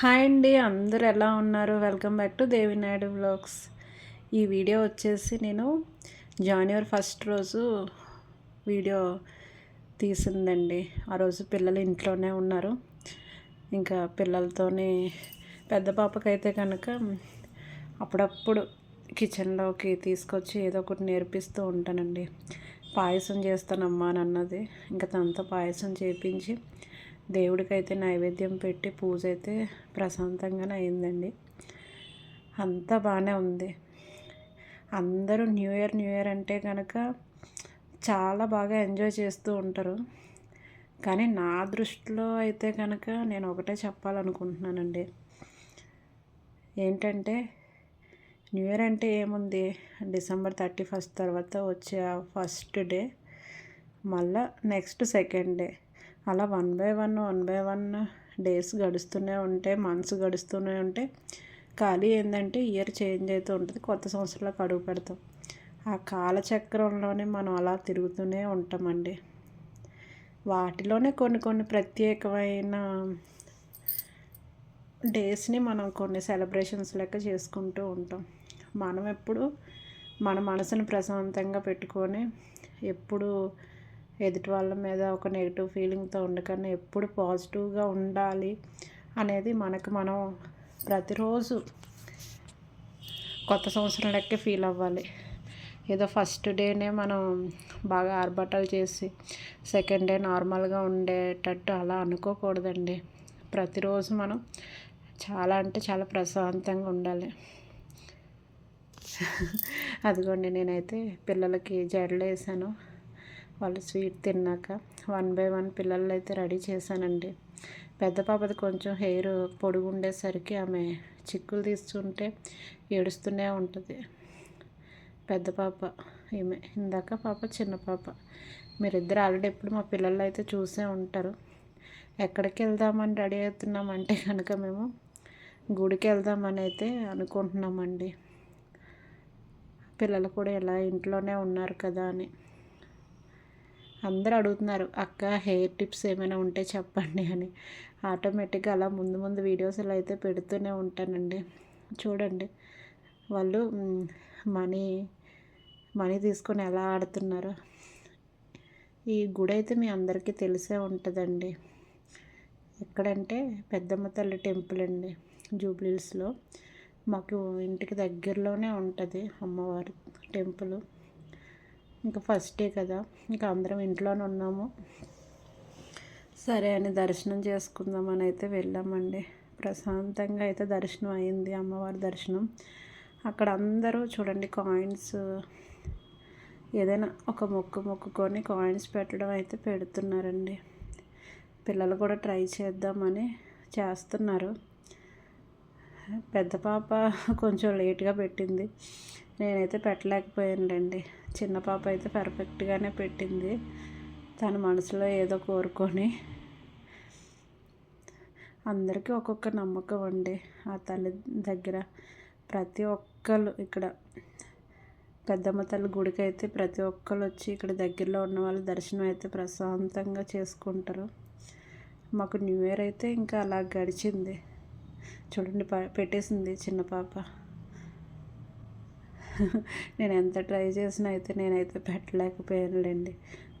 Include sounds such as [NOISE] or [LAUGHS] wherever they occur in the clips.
Hi అండి అందరు ఎలా ఉన్నారు? Welcome back to Devinaidu blogs ఈ వీడియో వచ్చేసి నేను జనవరి ఫస్ట్ రోజు వీడియో తీసిందండి. ఆ రోజు పిల్లలు ఇంట్లోనే ఉన్నారు. ఇంకా పిల్లలతోనే పెద్ద పాపకైతే కనుక అప్పుడప్పుడు కిచెన్లోకి తీసుకొచ్చి ఏదో ఒకటి నేర్పిస్తూ ఉంటానండి. పాయసం చేస్తానమ్మా అని అన్నది. ఇంకా తనతో పాయసం చేపించి దేవుడికైతే నైవేద్యం పెట్టి పూజ అయితే ప్రశాంతంగానే అయిందండి. అంతా బాగానే ఉంది. అందరూ న్యూ ఇయర్ న్యూ ఇయర్ అంటే కనుక చాలా బాగా ఎంజాయ్ చేస్తూ ఉంటారు. కానీ నా దృష్టిలో అయితే కనుక నేను ఒకటే చెప్పాలనుకుంటున్నానండి. ఏంటంటే న్యూ ఇయర్ అంటే ఏముంది? డిసెంబర్ థర్టీ ఫస్ట్ తర్వాత వచ్చే ఫస్ట్ డే మళ్ళా నెక్స్ట్ సెకండ్ డే. అలా one by one one by one days గడుస్తూనే ఉంటే మంత్స్ గడుస్తూనే ఉంటే ఖాళీ ఏంటంటే ఇయర్ చేంజ్ అవుతూ ఉంటుంది కొత్త సంవత్సరంలోకి అడుగు పెడతాం. ఆ కాలచక్రంలోనే మనం అలా తిరుగుతూనే ఉంటామండి. వాటిలోనే కొన్ని కొన్ని ప్రత్యేకమైన డేస్ని మనం కొన్ని సెలబ్రేషన్స్ లెక్క చేసుకుంటూ ఉంటాం. మనం ఎప్పుడు మన మనసుని ప్రశాంతంగా పెట్టుకొని ఎప్పుడు ఎదుటి వాళ్ళ మీద ఒక నెగిటివ్ ఫీలింగ్తో ఉండకన్నా ఎప్పుడు పాజిటివ్గా ఉండాలి అనేది మనకు మనం ప్రతిరోజు కొత్త సంవత్సరం లెక్కే ఫీల్ అవ్వాలి. ఏదో ఫస్ట్ డేనే మనం బాగా ఆర్భటాలు చేసి సెకండ్ డే నార్మల్గా ఉండేటట్టు అలా అనుకోకూడదండి. ప్రతిరోజు మనం చాలా అంటే చాలా ప్రశాంతంగా ఉండాలి. [LAUGHS] అదిగోండి నేనైతే పిల్లలకి జడలు వేసాను వాళ్ళు స్వీట్ తిన్నాక వన్ బై వన్ పిల్లలు అయితే రెడీ చేశానండి. పెద్ద పాపది కొంచెం హెయిర్ పొడుగు ఉండేసరికి ఆమె చిక్కులు తీస్తుంటే ఏడుస్తూనే ఉంటుంది. పెద్ద పాప ఈమె ఇందాక పాప చిన్న పాప. మీరిద్దరు ఆల్రెడీ ఎప్పుడు మా పిల్లలు అయితే చూసే ఉంటారు. ఎక్కడికి వెళ్దామని రెడీ అవుతున్నామంటే కనుక మేము గుడికి వెళ్దామని అయితే అనుకుంటున్నామండి. పిల్లలు కూడా ఇలా ఇంట్లోనే ఉన్నారు కదా అని. అందరూ అడుగుతున్నారు అక్క హెయిర్ టిప్స్ ఏమైనా ఉంటే చెప్పండి అని. ఆటోమేటిక్గా అలా ముందు ముందు వీడియోస్లో అయితే పెడుతూనే ఉంటానండి. చూడండి వాళ్ళు మనీ మనీ తీసుకొని ఎలా ఆడుతున్నారు? ఈ గుడి అయితే మీ అందరికీ తెలిసే ఉంటుందండి. ఎక్కడంటే పెద్దమ్మ తల్లి టెంపుల్ అండి జూబ్లీస్లో మాకు ఇంటికి దగ్గరలోనే ఉంటుంది అమ్మవారి టెంపుల్. ఇంకా ఫస్ట్ డే కదా ఇంకా అందరం ఇంట్లోనే ఉన్నాము. సరే అని దర్శనం చేసుకుందామని అయితే వెళ్ళామండి. ప్రశాంతంగా అయితే దర్శనం అయింది అమ్మవారి దర్శనం. అక్కడ అందరూ చూడండి కాయిన్స్ ఏదైనా ఒక మొక్కు మొక్కుకొని కాయిన్స్ పెట్టడం అయితే పెడుతున్నారండి. పిల్లలు కూడా ట్రై చేద్దామని చేస్తున్నారు. పెద్ద పాప కొంచెం లేట్గా పెట్టింది. నేనైతే పెట్టలేకపోయానండి చిన్న పాప అయితే పర్ఫెక్ట్గానే పెట్టింది. తన మనసులో ఏదో కోరుకొని అందరికీ ఒక్కొక్క నమ్మకం అండి. ఆ తల్లి దగ్గర ప్రతి ఒక్కరు ఇక్కడ పెద్దమ్మ తల్లి గుడికి అయితే ప్రతి ఒక్కరు వచ్చి ఇక్కడ దగ్గరలో ఉన్న వాళ్ళు దర్శనం అయితే ప్రశాంతంగా చేసుకుంటారు. మాకు న్యూ ఇయర్ అయితే ఇంకా అలా గడిచింది. చూడండి పెట్టేసింది చిన్న పాప. నేను ఎంత ట్రై చేసినా అయితే నేనైతే పెట్టలేకపోయానులేండి.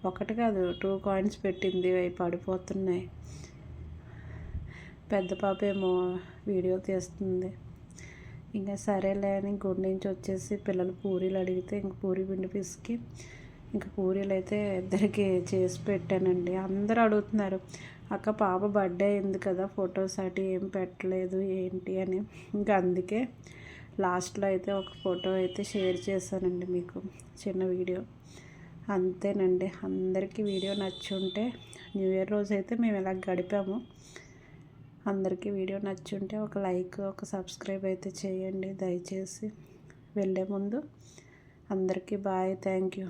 ఒకటి కాదు టూ కాయిన్స్ పెట్టింది అవి పడిపోతున్నాయి. పెద్ద పాప ఏమో వీడియో తీస్తుంది. ఇంకా సరేలే అని గుడి నుంచి వచ్చేసి పిల్లలు పూరీలు అడిగితే ఇంక పూరి పిండి పిసికి ఇంకా పూరీలు అయితే ఇద్దరికి చేసి పెట్టానండి. అందరూ అడుగుతున్నారు అక్క పాప బర్త్డే అయింది కదా ఫొటోస్ అటు ఏం పెట్టలేదు ఏంటి? అని. ఇంకా అందుకే లాస్ట్లో అయితే ఒక ఫోటో అయితే షేర్ చేశానండి మీకు చిన్న వీడియో. అంతేనండి. అందరికీ వీడియో నచ్చుంటే న్యూ ఇయర్ రోజు అయితే మేము ఇలా గడిపాము. అందరికీ వీడియో నచ్చుంటే ఒక లైక్ ఒక సబ్స్క్రైబ్ అయితే చేయండి. దయచేసి వెళ్ళే ముందు అందరికీ బాయ్. Thank you.